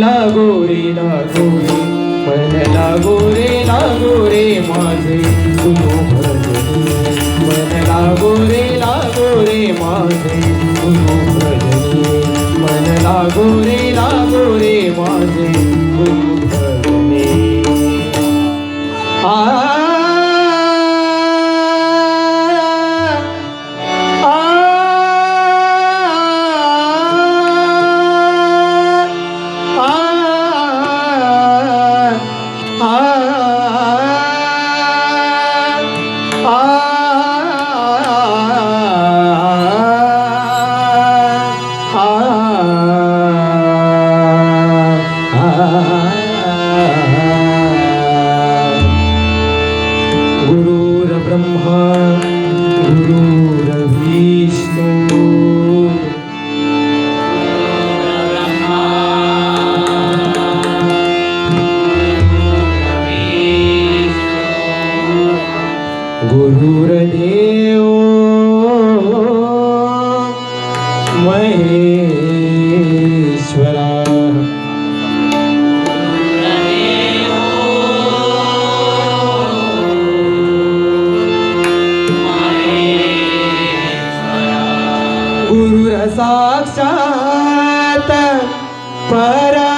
लागोरे लागो रे मन लागोरे रे लागो माझे गुरु भजनी मन लागो रे गोरे माझे गुरु मन लागो रे माझे time. गुरुरसाक्षात् परा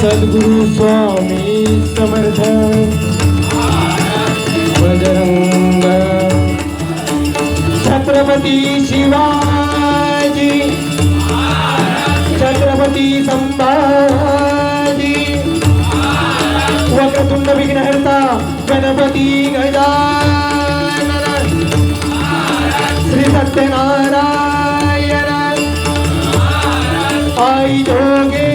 सद्गुरु स्वामी समर्थ। बजरंग। छत्रपती शिवाजी। छत्रपती संभाजी। वक्रतुंड विघ्नहर्ता गणपती गजानन। श्री सत्यनारायण। आई जोगे।